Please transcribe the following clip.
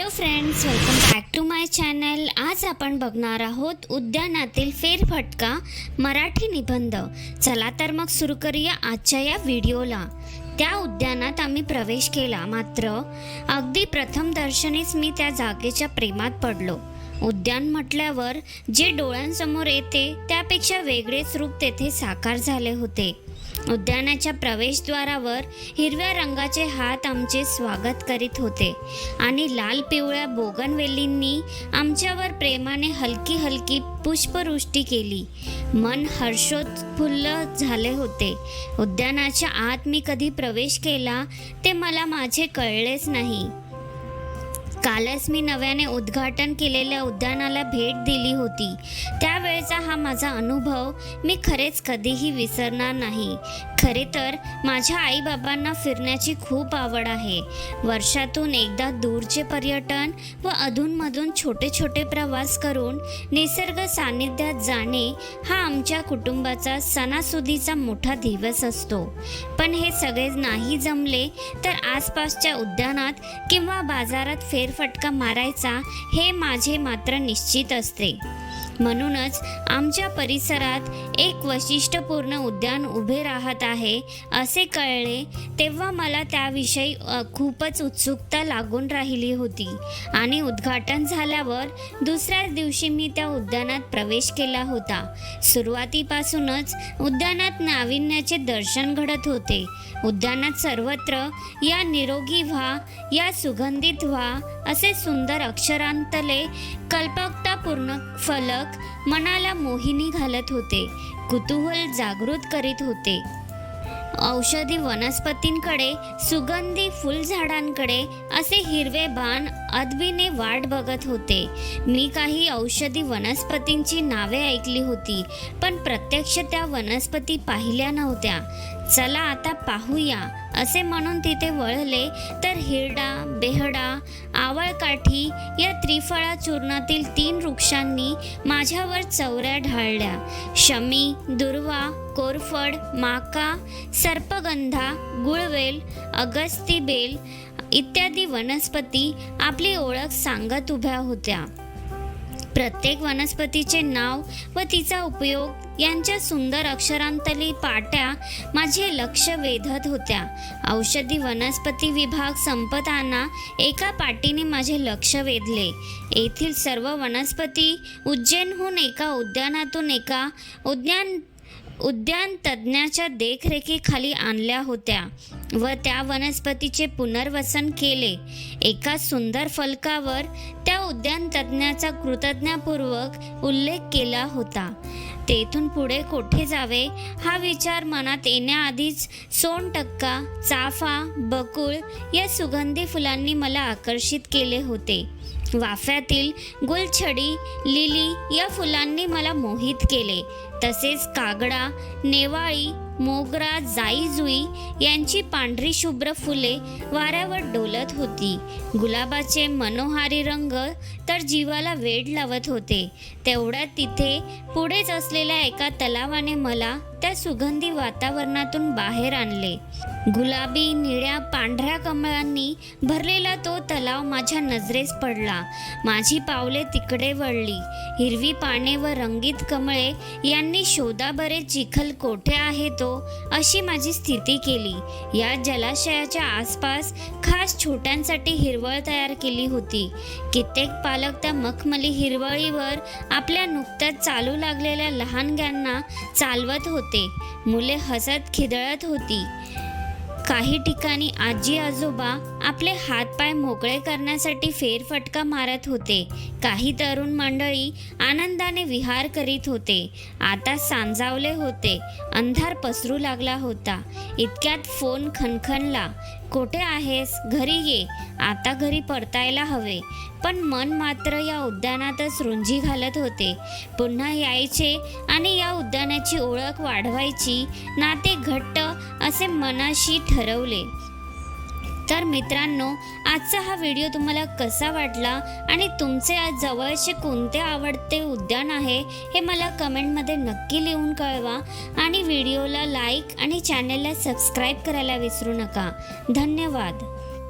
Hello friends welcome back to my channel. आज आपण बघणार आहोत उद्यानातील फेरफटका मराठी निबंध. चला तर मग सुरू करूया आजच्या या व्हिडिओला. त्या उद्यानात आम्ही प्रवेश केला मात्र अगदी प्रथम दर्शनीच मी त्या जागेच्या प्रेमात पडलो. उद्यान म्हटल्यावर जे डोळ्यांसमोर येते त्यापेक्षा वेगळेच रूप तेथे साकार झाले होते. उद्यानाच्या प्रवेशद्वारावर हिरव्या रंगाचे हात आमचे स्वागत करीत होते आणि लाल पिवळ्या बोगनवेलींनी आमच्यावर प्रेमाने हलकी हलकी पुष्पवृष्टी केली. मन हर्षोत्फुल्ल झाले होते. उद्यानाच्या आत मी कधी प्रवेश केला ते मला माझे कळलेच नाही. कालच मी नव्याने उद्घाटन केलेल्या उद्यानाला भेट दिली होती. त्यावेळचा हा माझा अनुभव मी खरेच कधीही विसरणार नाही. खरे तर माझ्या आईबाबांना फिरण्याची खूप आवड आहे. वर्षातून एकदा दूरचे पर्यटन व अधूनमधून छोटे छोटे प्रवास करून निसर्ग सान्निध्यात जाणे हा आमच्या कुटुंबाचा सणासुदीचा मोठा दिवस असतो. पण हे सगळे नाही जमले तर आसपासच्या उद्यानात किंवा बाजारात फेर फेरफटका मारायचा हे माझे मात्र निश्चित असते. म्हणूनच आमच्या परिसरात एक वैशिष्ट्यपूर्ण उद्यान उभे राहत आहे असे कळले तेव्हा मला त्याविषयी खूपच उत्सुकता लागून राहिली होती. आणि उद्घाटन झाल्यावर दुसऱ्याच दिवशी मी त्या उद्यानात प्रवेश केला होता. सुरुवातीपासूनच उद्यानात नाविन्याचे दर्शन घडत होते. उद्यानात सर्वत्र या निरोगी व्हा या सुगंधित व्हा असे सुंदर अक्षरांतले कल्पकता पूर्ण फलक मनाला मोहिनी घालत होते. कुतूहल जागृत करीत होते. औषधी वनस्पतींकडे सुगंधी फुलझाडांकडे असे हिरवे बाण अदबीने वाट बघत होते. मी काही औषधी वनस्पतींची नावे ऐकली होती पण प्रत्यक्ष त्या वनस्पती पाहिल्या नव्हत्या. चला आता पाहूया. असे म्हणून तिथे वळले तर हिरडा बेहडा आवळकाठी या त्रिफळा चूर्णातील तीन वृक्षांनी माझ्यावर चौऱ्या ढाळल्या. शमी दुर्वा कोरफड माका सर्पगंधा गुळवेल अगस्ती बेल इत्यादी वनस्पती आपली ओळख सांगत उभ्या होत्या. प्रत्येक वनस्पतीचे नाव व तिचा उपयोग यांच्या सुंदर अक्षरांतली पाट्या माझे लक्ष वेधत होत्या. औषधी वनस्पती विभाग संपताना एका पाटीने माझे लक्ष वेधले. येथील सर्व वनस्पती उज्जैनहून एका उद्यानातून एका उद्यान उद्यान तज्ज्ञाच्या देखरेखीखाली आणल्या होत्या व त्या वनस्पतीचे पुनर्वसन केले. एका सुंदर फलकावर त्या उद्यान तज्ज्ञाचा कृतज्ञपूर्वक उल्लेख केला होता. तेथून पुढे कोठे जावे हा विचार मनात येण्याआधीच सोनटक्का चाफा बकुळ या सुगंधी फुलांनी मला आकर्षित केले होते. वाफ्यातील गुलछडी लिली या फुलांनी मला मोहित केले. तसेच कागडा नेवाळी मोगरा जाई जुई यांची पांढरी शुभ्र फुले वाऱ्यावर डोलत होती. गुलाबाचे मनोहारी रंग तर जीवाला वेड लावत होते. तेवढ्यात तिथे पुढेच असलेल्या एका तलावाने मला त्या सुगंधी वातावरणातून बाहेर आणले. गुलाबी निळ्या पांढऱ्या कमळांनी भरलेला तो तलाव माझ्या नजरेस पडला. माझी पावले तिकडे वळली. हिरवी पाने व रंगीत कमळे यांनी शोधा बरे चिखल कोठे आहे तो अशी माझी स्थिती केली. या जलाशयाच्या आसपास खास छोट्यांसाठी हिरवळ तयार केली होती. कित्येक पालक त्या मखमली हिरवळीवर आपल्या नुकत्याच चालू लागलेल्या लहानग्यांना चालवत होते. मुले हसत खिदळत होती. काही ठिकाणी आजी आजोबा आपले हातपाय मोकळे करण्यासाठी फेरफटका मारत होते. काही तरुण मंडळी आनंदाने विहार करीत होते. आता सांजावले होते. अंधार पसरू लागला होता. इतक्यात फोन खणखणला. कोठे आहेस? घरी ये. आता घरी परतायला हवे. पण मन मात्र या उद्यानातच रुंजी घालत होते. पुन्हा यायचे आणि या उद्यानाची ओळख वाढवायची. नाते घट्ट असे मनाशी ठरवले. तर मित्रांनो आजचा हा व्हिडिओ तुम्हाला कसा वाटला आणि तुमचे आज जवळचे कोणते आवडते उद्यान आहे हे मला कमेंटमध्ये नक्की लिहून कळवा आणि व्हिडिओला लाईक आणि चॅनलला सबस्क्राईब करायला विसरू नका. धन्यवाद.